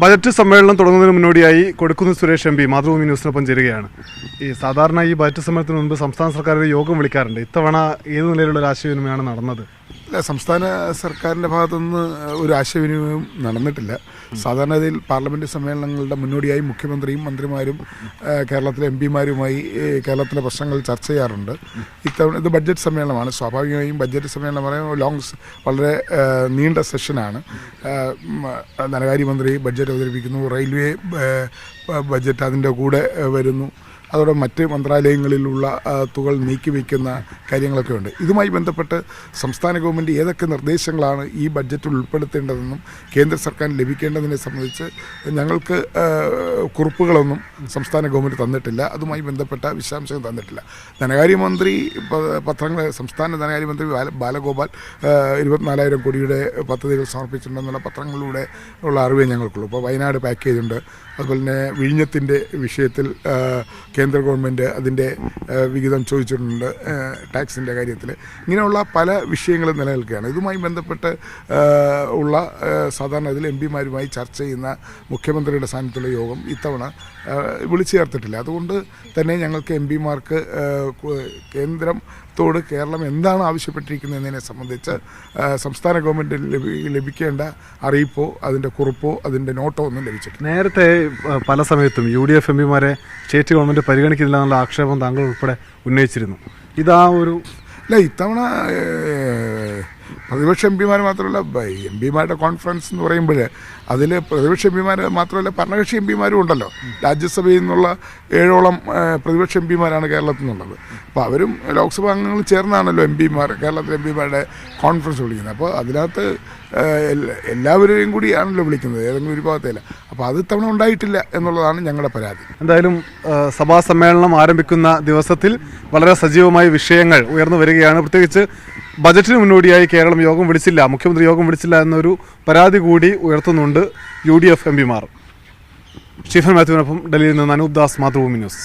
Budget സമ്മേളനം തുടങ്ങുന്നതിന് മുന്നോടിയായി കൊടുക്കുന്ന സുരേഷ് എം പി മാതൃഭൂമി ന്യൂസിനൊപ്പം ചേരുകയാണ്. ഈ സാധാരണ ഈ ബജറ്റ് സമ്മേളനത്തിന് മുൻപ് സംസ്ഥാന സർക്കാർ ഒരു യോഗം വിളിക്കാറുണ്ട്. ഇത്തവണ ഏത് നിലയിലുള്ള ഒരു ആശയവിനിമയമാണ് നടന്നത്? ഇല്ല, സംസ്ഥാന സർക്കാരിന്റെ ഭാഗത്തുനിന്ന് ഒരു ആശയവിനിമയം നടന്നിട്ടില്ല. സാധാരണഗതിയിൽ പാർലമെന്റ് സമ്മേളനങ്ങളുടെ മുന്നോടിയായി മുഖ്യമന്ത്രിയും മന്ത്രിമാരും കേരളത്തിലെ എം പിമാരുമായി കേരളത്തിലെ പ്രശ്നങ്ങൾ ചർച്ച ചെയ്യാറുണ്ട്. ഇത്തവണ ഇത് ബഡ്ജറ്റ് സമ്മേളനമാണ്. സ്വാഭാവികമായും ബഡ്ജറ്റ് സമ്മേളനം പറയുമ്പോൾ ലോങ് വളരെ നീണ്ട സെഷനാണ് ധനകാര്യമന്ത്രി ബഡ്ജറ്റ് അവതരിപ്പിക്കുന്നു. റെയിൽവേ ബഡ്ജറ്റ് അതിന്റെ കൂടെ വരുന്നു. അതോടെ മറ്റ് മന്ത്രാലയങ്ങളിലുള്ള തുകൾ നീക്കിവെക്കുന്ന കാര്യങ്ങളൊക്കെ ഉണ്ട്. ഇതുമായി ബന്ധപ്പെട്ട് സംസ്ഥാന ഗവൺമെന്റ് ഏതൊക്കെ നിർദ്ദേശങ്ങളാണ് ഈ ബഡ്ജറ്റിൽ ഉൾപ്പെടുത്തേണ്ടതെന്നും കേന്ദ്ര സർക്കാർ ലഭിക്കേണ്ടതിനെ സംബന്ധിച്ച് ഞങ്ങൾക്ക് കുറിപ്പുകളൊന്നും സംസ്ഥാന ഗവൺമെന്റ് തന്നിട്ടില്ല. അതുമായി ബന്ധപ്പെട്ട വിശദാംശങ്ങൾ തന്നിട്ടില്ല. ധനകാര്യമന്ത്രി പത്രങ്ങൾ സംസ്ഥാന ധനകാര്യമന്ത്രി ബാല- ബാലഗോപാൽ ഇരുപത്തിനാലായിരം കോടിയുടെ പദ്ധതികൾ സമർപ്പിച്ചിട്ടുണ്ടെന്നുള്ള പത്രങ്ങളിലൂടെ ഉള്ള അറിവേ ഞങ്ങൾക്കുള്ളൂ. ഇപ്പോൾ വയനാട് പാക്കേജ് ഉണ്ട്. അതുപോലെ തന്നെ വിഴിഞ്ഞത്തിന്റെ വിഷയത്തിൽ കേന്ദ്ര ഗവൺമെന്റ് അതിന്റെ വിഹിതം ചോദിച്ചിട്ടുണ്ട് ടാക്സിന്റെ കാര്യത്തിൽ ഇങ്ങനെയുള്ള പല വിഷയങ്ങളും നിലനിൽക്കുകയാണ്. ഇതുമായി ബന്ധപ്പെട്ട് ഉള്ള സാധാരണ ഇതിൽ എം പിമാരുമായി ചർച്ച ചെയ്യുന്ന മുഖ്യമന്ത്രിയുടെ സ്ഥാനത്തുള്ള യോഗം ഇത്തവണ വിളിച്ചു ചേർത്തിട്ടില്ല. അതുകൊണ്ട് തന്നെ ഞങ്ങൾക്ക് എം പിമാർക്ക് കേന്ദ്രം ോട് കേരളം എന്താണ് ആവശ്യപ്പെട്ടിരിക്കുന്നതിനെ സംബന്ധിച്ച് സംസ്ഥാന ഗവൺമെന്റ് ലഭിക്കേണ്ട അറിയിപ്പോ അതിന്റെ കുറിപ്പോ അതിന്റെ നോട്ടോ ഒന്നും ലഭിച്ചിട്ടില്ല. നേരത്തെ പല സമയത്തും യു ഡി എഫ് എം പിമാരെ സ്റ്റേറ്റ് ഗവൺമെന്റ് പരിഗണിക്കുന്നില്ല എന്നുള്ള ആക്ഷേപം താങ്കൾ ഉൾപ്പെടെ ഉന്നയിച്ചിരുന്നു. ഇതാ ഒരു അല്ല ഇത്തവണ പ്രതിപക്ഷ എം പിമാർ മാത്രമല്ല എം പിമാരുടെ കോൺഫറൻസ് എന്ന് പറയുമ്പോൾ അതിൽ പ്രതിപക്ഷ എം പിമാർ മാത്രമല്ല ഭരണകക്ഷി എം പിമാരും ഉണ്ടല്ലോ. രാജ്യസഭയിൽ നിന്നുള്ള ഏഴോളം പ്രതിപക്ഷ എം പിമാരാണ് കേരളത്തിൽ നിന്നുള്ളത്. അപ്പോൾ അവരും ലോക്സഭാ അംഗങ്ങൾ ചേർന്നാണല്ലോ എം പിമാർ കേരളത്തിലെ എം പിമാരുടെ കോൺഫറൻസ് വിളിക്കുന്നത്. അപ്പോൾ അതിനകത്ത് എല്ലാവരെയും കൂടിയാണല്ലോ വിളിക്കുന്നത് ഏതെങ്കിലും ഒരു ഭാഗത്തേല അപ്പോൾ അത് ഇത്തവണ ഉണ്ടായിട്ടില്ല എന്നുള്ളതാണ് ഞങ്ങളുടെ പരാതി. എന്തായാലും സഭാ സമ്മേളനം ആരംഭിക്കുന്ന ദിവസത്തിൽ വളരെ സജീവമായ വിഷയങ്ങൾ ഉയർന്നു വരികയാണ്. പ്രത്യേകിച്ച് ബജറ്റിന് മുന്നോടിയായി കേരളം യോഗം വിളിച്ചില്ല മുഖ്യമന്ത്രി യോഗം വിളിച്ചില്ല എന്നൊരു പരാതി കൂടി ഉയർത്തുന്നുണ്ട് യു ഡി എഫ് എം പിമാർ. സ്റ്റീഫൻ മാത്യുവിനൊപ്പം ഡൽഹിയിൽ നിന്ന് അനൂപ് ദാസ് മാതൃഭൂമി ന്യൂസ്.